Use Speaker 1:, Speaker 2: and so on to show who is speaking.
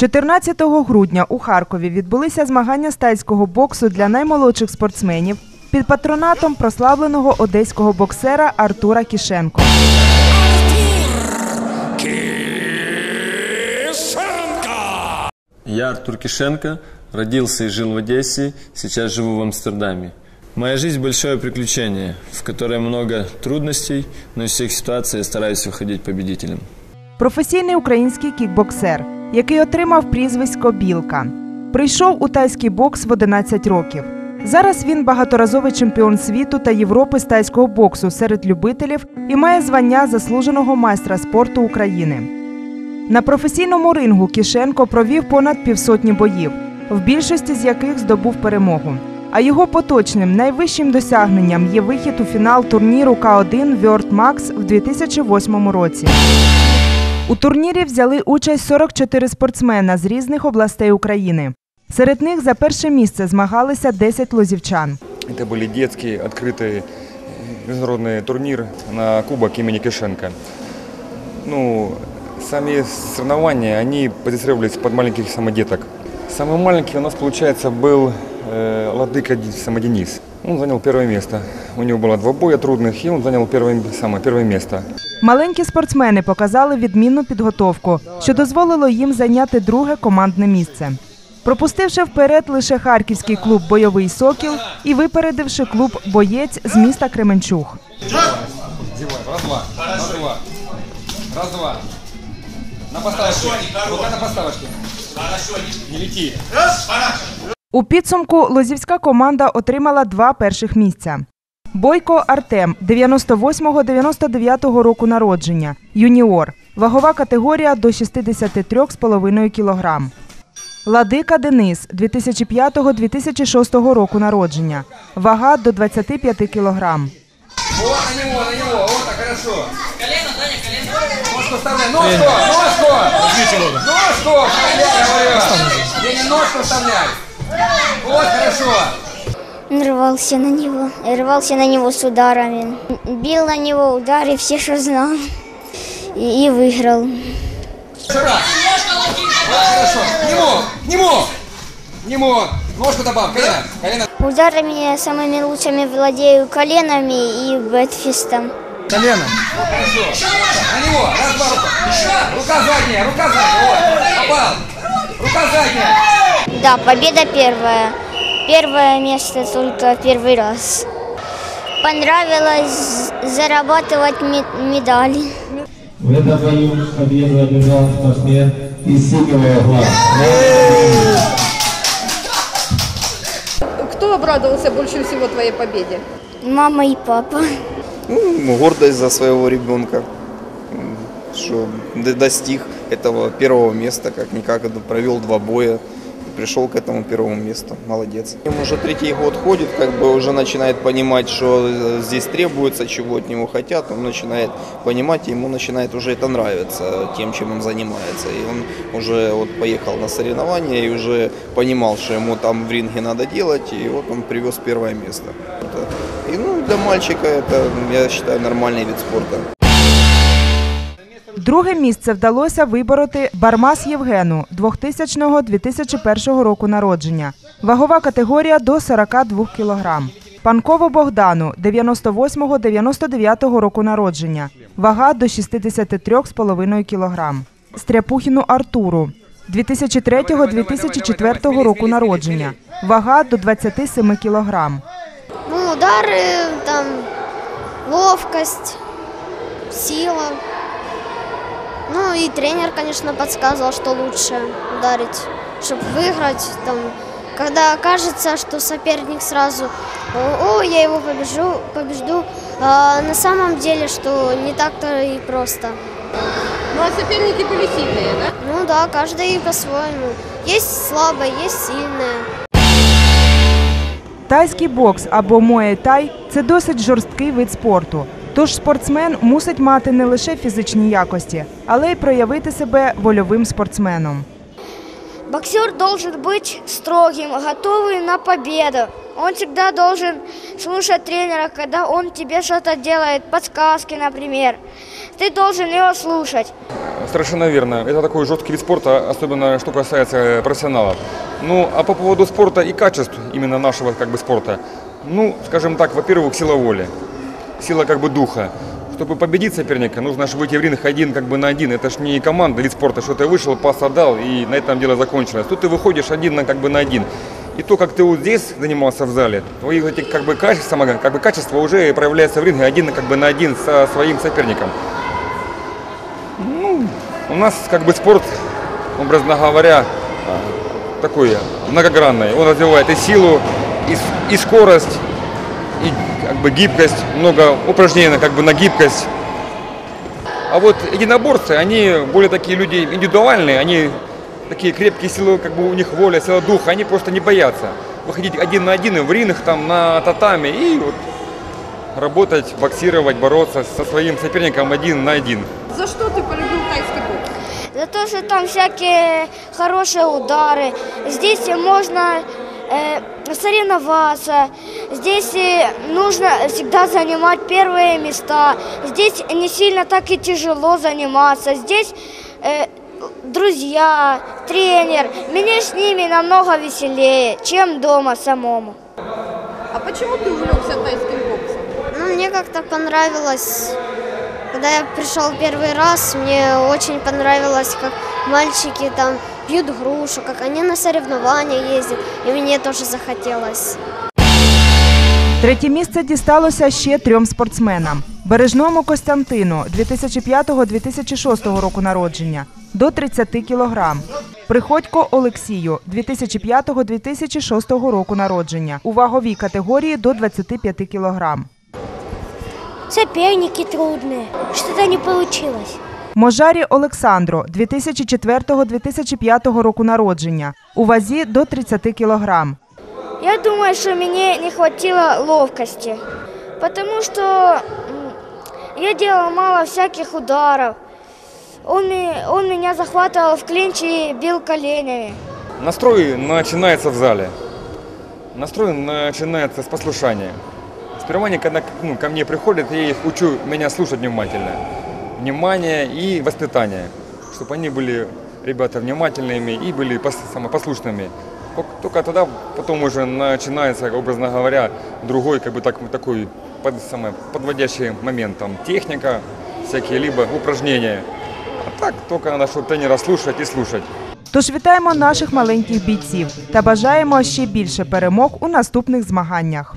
Speaker 1: 14 грудня у Харкові відбулися змагання з тайського боксу для наймолодших спортсменів під патронатом прославленого одеського боксера Артура Кішенко.
Speaker 2: Я Артур Кишенко, родился и жил в Одессе, сейчас живу в Амстердаме. Моя жизнь – большое приключение, в которое много трудностей, но из всех ситуаций я стараюсь выходить победителем.
Speaker 1: Професійний український кікбоксер, який отримав прізвисько Білка. Прийшов у тайський бокс в 11 років. Зараз він багаторазовий чемпіон світу та Європи з тайського боксу серед любителів і має звання заслуженого майстра спорту України. На професійному рингу Кішенко провів понад півсотні боїв, в більшості з яких здобув перемогу. А його поточним найвищим досягненням є вихід у фінал турніру К1 World Max в 2008 році. У турнірі взяли участь 44 спортсмена з різних областей України. Серед них за перше місце змагалися 10 лозівчан.
Speaker 3: Это были детские открытый международный турнир на кубок имени Кишенко. Ну, сами соревнования, они позиционировались под маленьких самодеток. Самый маленький у нас, получается, был э, Ладыка Ди- Самоденис. Он занял первое место. У него было два боя трудных, и он занял первое, самое, первое место.
Speaker 1: Маленькі спортсмени показали відмінну підготовку, що дозволило їм зайняти друге командне місце. Пропустивши вперед лише харківський клуб Бойовий сокіл і випередивши клуб Боєць з міста Кременчуг.
Speaker 3: Раз, два, раз, два, раз, два. На поставочке, рука на поставочке. Не лети.
Speaker 1: У підсумку лозівська команда отримала два перших місця. Бойко Артем 98-99 року народження, юніор, вагова категорія до 63,5 кг. Ладика Денис 2005-2006 року народження, вага до 25 кг.
Speaker 3: Вот на него, на него, вот так, хорошо. Колено, Даня, колено. Ножку вставляй, ножку, ножку. Ножку, я говорю. Я не ножку вставляй. Вот, хорошо.
Speaker 4: Рвался на него, рвался на него с ударами. Бил на него удары, все, что знал. И, и выиграл.
Speaker 3: Вот, хорошо. Нему. К нему. Ножку добавь, колено, колено.
Speaker 4: Ударами самыми лучшими владею коленами и бэтфистом.
Speaker 3: Колено. Хорошо. На него, раз, два, рука. Рука задняя, рука задняя, вот. Попал. Рука задняя.
Speaker 4: Да, победа первая. Первое место только первый раз. Понравилось зарабатывать ме- медали.
Speaker 5: В этом бою победу одержал спортсмен из синего угла.
Speaker 6: Кто обрадовался больше всего твоей победе?
Speaker 4: Мама и папа.
Speaker 7: Ну, гордость за своего ребенка, что достиг этого первого места, как-никак провел два боя пришел к этому первому месту. Молодец. Ему уже третий год ходит, как бы уже начинает понимать, что э, здесь требуется, чего от него хотят, он начинает понимать, ему начинает уже это нравиться, тем, чем он занимается. И он уже вот поехал на соревнования и уже понимал, что ему там в ринге надо делать, и вот он привез первое место. И ну, для мальчика это, я считаю, нормальный вид спорта.
Speaker 1: Друге місце вдалося вибороти Бармас Євгену 2000-2001 року народження. Вагова категорія до 42 кг. Панкову Богдану 98-99 року народження. Вага до 63,5 кг. Стряпухіну Артуру 2003-2004 року народження. Вага до 27 кг.
Speaker 4: Ну, удары, там, ловкость, сила. Ну и тренер, конечно, подсказывал, что лучше ударить, чтобы выиграть. Там, когда кажется, что соперник сразу, о, «О, я его побежу, побежду, а на самом деле, что не так-то и просто.
Speaker 6: Ну а соперники были сильные, да?
Speaker 4: Ну да, каждый по-своему. Есть слабое, есть сильное.
Speaker 1: Тайський бокс або муей-тай – це досить жорсткий вид спорту. Тож спортсмен мусить мати не лише фізичні якості, але й проявити себе вольовим спортсменом.
Speaker 4: Боксер должен быть строгим, готовый на победу. Он всегда должен слушать тренера, когда он тебе что-то делает, подсказки, например. Ты должен его слушать.
Speaker 3: Совершенно верно. Это такой жесткий вид спорта, особенно что касается э, профессионалов. Ну, а по поводу спорта и качеств именно нашего как бы спорта, ну, скажем так, во-первых, сила воли, Сила как бы духа. Чтобы победить соперника, нужно же выйти в ринг один как бы на один. Это ж не команда, вид спорта, что ты вышел, пас отдал и на этом дело закончилось. Тут ты выходишь один на как бы на один. И то, как ты вот здесь занимался в зале, твои эти как бы качества, как бы качества уже проявляются в ринге один как бы на один со своим соперником. У нас как бы спорт, образно говоря, такой многогранный. Он развивает и силу, и, и скорость, и как бы гибкость, много упражнений как бы на гибкость. А вот единоборцы, они более такие люди индивидуальные, они такие крепкие силы, как бы у них воля, сила духа, они просто не боятся выходить один на один в ринг, там, на татами и вот работать, боксировать, бороться со своим соперником один на один.
Speaker 6: За что ты полюбил тайский бокс?
Speaker 4: За то, что там всякие хорошие удары. Здесь можно э, соревноваться. Здесь э, нужно всегда занимать первые места. Здесь не сильно так и тяжело заниматься. Здесь э, друзья, тренер. Мне с ними намного веселее, чем дома самому.
Speaker 6: А почему ты увлекся тайским боксом?
Speaker 4: Ну, мне как-то понравилось. Когда я пришел первый раз, мне очень понравилось, как мальчики там пьют грушу, как они на соревнования ездят, и мне тоже захотелось.
Speaker 1: Третє місце дісталося ще трьом спортсменам: Бережному Костянтину 2005-2006 року народження до 30 кілограм. Приходько Олексію 2005-2006 року народження у ваговій категорії до 25 кілограм.
Speaker 4: Соперники трудные, что-то не получилось.
Speaker 1: Можарі Олександру 2004-2005 року народження у вазі до 30 кілограм.
Speaker 4: Я думаю, что мне не хватило ловкости, потому что м, я делал мало всяких ударов. Он, ме- он меня захватывал в клинч и бил коленями.
Speaker 3: Настрой начинается в зале. Настрой начинается с послушания. Сперва когда ну, ко мне приходят, я их учу меня слушать внимательно Внимание и воспитание. Чтобы они были, ребята, внимательными и были пос- самопослушными. Ток- Только тогда потом уже начинается, образно говоря, другой, как бы так, такой под, самое, подводящий момент. Там техника, всякие либо упражнения. А так только надо, чтобы тренера слушать и слушать.
Speaker 1: Тож вітаємо наших маленьких бійців та бажаємо ще більше перемог у наступних змаганнях.